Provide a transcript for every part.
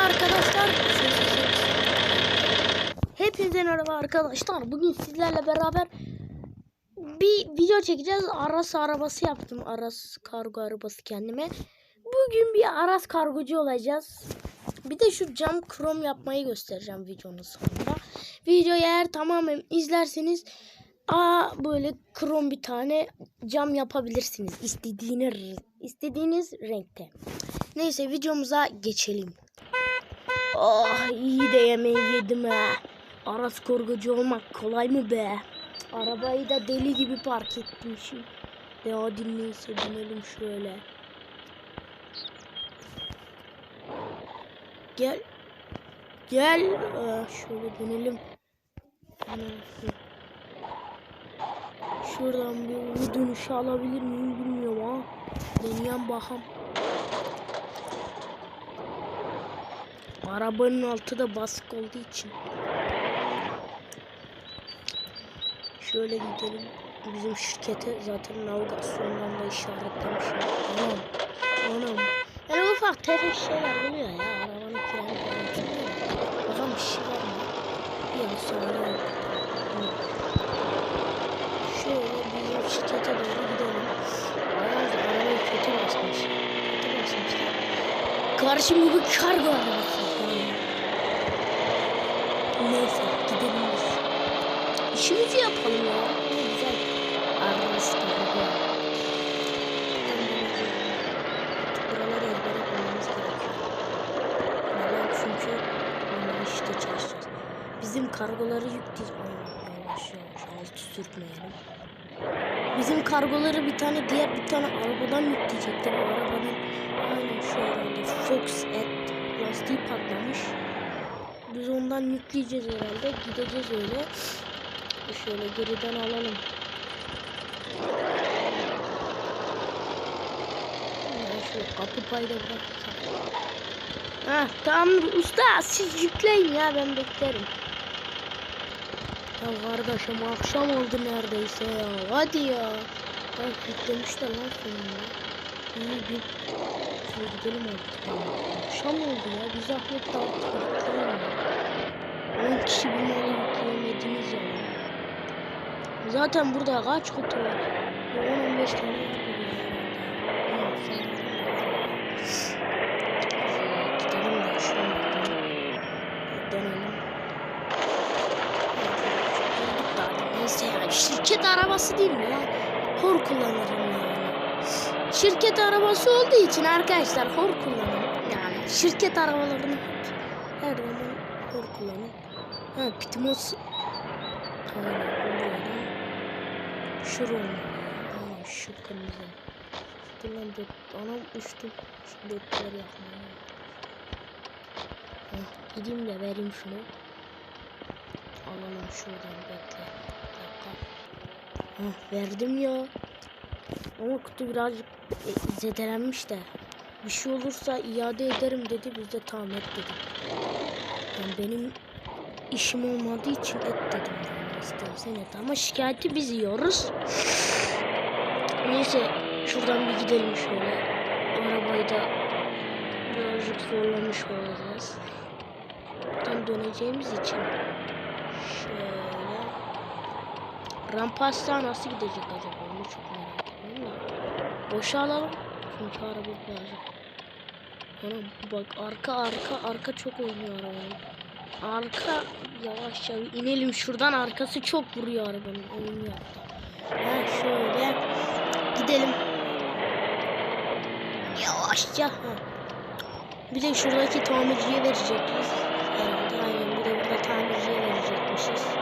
arkadaşlar. Hepinize merhaba arkadaşlar. Bugün sizlerle beraber bir video çekeceğiz. Aras arabası yaptım. Aras kargo arabası kendime. Bugün bir Aras kargocu olacağız. Bir de şu cam krom yapmayı göstereceğim videonun sonunda. Videoyu eğer tamamen izlerseniz Aa böyle krom bir tane cam yapabilirsiniz. İstediğiniz istediğiniz renkte. Neyse videomuza geçelim. Oh iyi de yemeği yedim ha. Aras korkucu olmak kolay mı be? Arabayı da deli gibi park etmişim. Ya hadi neyse binelim şöyle. Gel. Gel. Aa, şöyle dönelim. Şuradan bir dönüşü alabilir miyim bilmiyorum ha. Deneyen bakam. Arabanın altı da basık olduğu için. Şöyle gidelim. Bizim şirkete zaten navigasyondan da işaretlemişim. Anam. Anam. Yani ufak tefek şeyler oluyor ya. Arabanın planı falan. Bakalım bir şey var mı? Yok sonra yok. Yok. Şöyle bizim şirkete doğru gidelim. Yalnız arabayı kötü basmış. Kötü basmışlar. Karşım gibi kargo arabası. Neyse gidelim biz. İşimizi yapalım ya. Ne güzel. Arabası kargo. Buraları ezbere koymamız gerekiyor. Neden? Çünkü onları işte çalışacağız. Bizim kargoları yükleyeceğiz. Yavaş yavaş altı sürtmeyelim. Bizim kargoları bir tane diğer bir tane arabadan yükleyecekler. Arabanın aynen şu herhalde Fox et lastiği patlamış. Biz ondan yükleyeceğiz herhalde. Gideceğiz öyle. Şöyle geriden alalım. Şu kapı payda bıraksam. Heh, tamam usta siz yükleyin ya ben beklerim. Ya kardeşim akşam oldu neredeyse ya. Hadi ya. Ya yüklemişler lan sonunda. İyi bir gidelim artık. ya. Akşam oldu ya. Bir zahmet daha yükleyin ya. 10 kişi bu malı yükleyemediniz ya. Zaten burada kaç kutu var? Ya 10-15 tane var gibi ya. Ha, sen- Gidelim de şuradan dönelim. Neyse ya şirket arabası değil mi ya? Hor kullanırım yani. Şirket arabası olduğu için arkadaşlar hor kullanın. Yani şirket arabalarını her zaman hor kullanın. Ha Pitmos Aynen buradan Şur olmalı. Aynen şu kırmızı. Dur lan dört. Anam uçtum. Şu dörtleri yapmaya. Heh, gideyim de vereyim şunu. Alalım şuradan bekle. Heh, verdim ya. Ama kutu birazcık e, zedelenmiş de. Bir şey olursa iade ederim dedi. Biz de tamam et dedik. Yani benim işim olmadığı için et dedim. Yani et. Ama şikayeti biz yiyoruz. Neyse şuradan bir gidelim şöyle. Arabayı da birazcık zorlamış olacağız. Buradan döneceğimiz için şöyle Rampasla nasıl gidecek acaba onu çok merak ediyorum da. Boşa alalım. Çünkü araba birazcık. Anam bak arka arka arka çok oynuyor arabanın. Arka yavaşça bir inelim şuradan arkası çok vuruyor arabanın oynuyor. Ha şöyle gidelim. Yavaşça. Ha. Bir de şuradaki tamirciye verecekiz. Herhalde aynen bir de burada tamirciye verecekmişiz.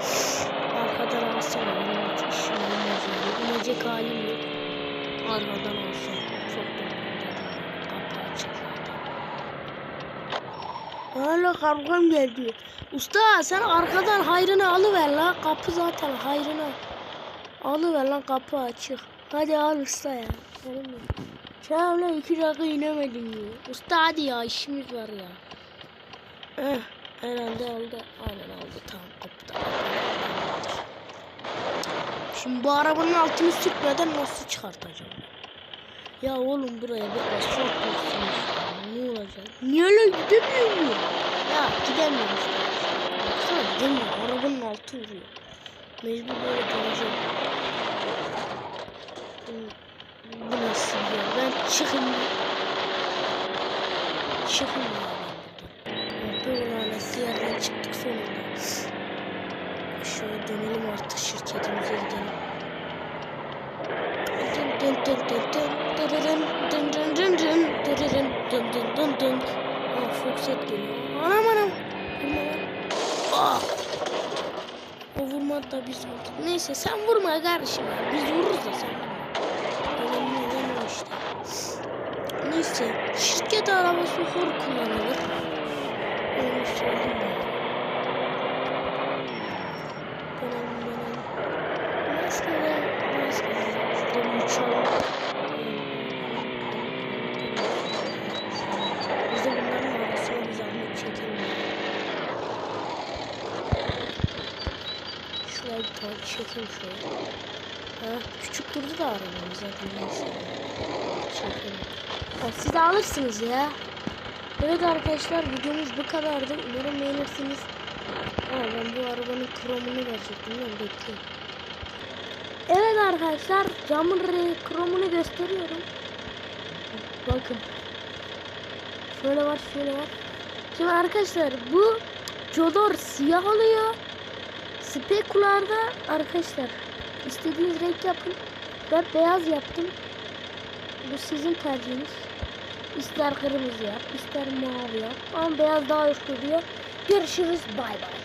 Arkadan alsana benim hiç işim olmaz İnecek halim yok. Arkadan alsam çok. Hala kargom geldi. Usta sen arkadan hayrını alıver la. Kapı zaten hayrına. Alıver lan kapı açık. Hadi al usta ya. Olur mu? Şöyle iki dakika inemedim ya. Usta hadi ya işimiz var ya. Eh, herhalde aldı. Aynen aldı tamam kapıda. Şimdi bu arabanın altını sürtmeden nasıl çıkartacağım? Ya oğlum buraya bir asfalt koysanız ne olacak? Niye öyle gidemiyor mu? Ya gidemiyorum işte. Baksana gidemiyor. Arabanın altı vuruyor. Mecbur böyle döneceğim. Bu- nasıl ya? Ben çıkayım. Çıkayım ya Dönelim artık şirketimize gidelim. Dın dın dın dın dın dırırın dın dın dın dın dırırın dın dın dın dın Aa fırsat geliyor. Anam anam. Vurma lan. Aa. O vurmadı da biz vurduk. Neyse sen vurma kardeşim. Biz vururuz da sen. Önemli olan işte. Neyse şirket arabası hor kullanılır. Onu söyleyeyim. Tane çekelim şöyle. Ha, küçük durdu da arabamız zaten. Ha, siz de alırsınız ya. Evet arkadaşlar videomuz bu kadardı. Umarım beğenirsiniz. Ama ben bu arabanın kromunu verecektim. Ben bekleyin. Evet arkadaşlar camın kromunu gösteriyorum. Bakın. Şöyle var şöyle var. Şimdi arkadaşlar bu Jodor siyah oluyor. Spekularda arkadaşlar istediğiniz renk yapın. Ben beyaz yaptım. Bu sizin tercihiniz. İster kırmızı yap, ister mavi yap. Ama beyaz daha hoş duruyor. Görüşürüz. Bay bay.